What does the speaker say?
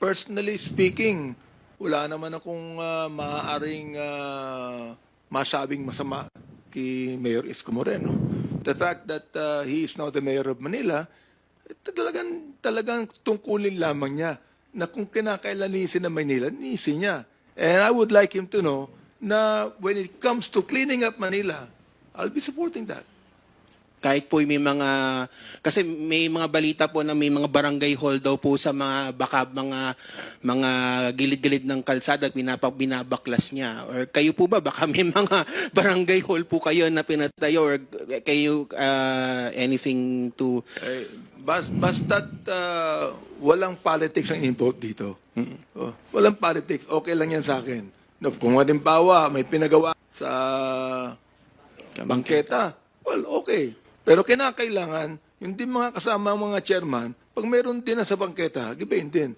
personally speaking, wala naman akong uh, maaaring ah, masabing masama kay Mayor Isko Moreno. The fact that ah, he is now the mayor of Manila, talagang, talagang tungkulin lamang niya na kung kinakailan nisin ng Manila, nisin niya. And I would like him to know na when it comes to cleaning up Manila, I'll be supporting that. Kahit po may mga, kasi may mga balita po na may mga barangay hall daw po sa mga, baka mga, mga gilid-gilid ng kalsada at binapa, binabaklas niya. Or kayo po ba, baka may mga barangay hall po kayo na pinatayo or kayo uh, anything to, Eh, bas, basta't ah, walang politics ang input dito. Oh, walang politics, okay lang yan sa akin. No, kung halimbawa may pinagawa sa bangketa, well, okay. Pero kinakailangan, yung din mga kasama mga chairman, pag meron din na sa bangketa, gibayin din.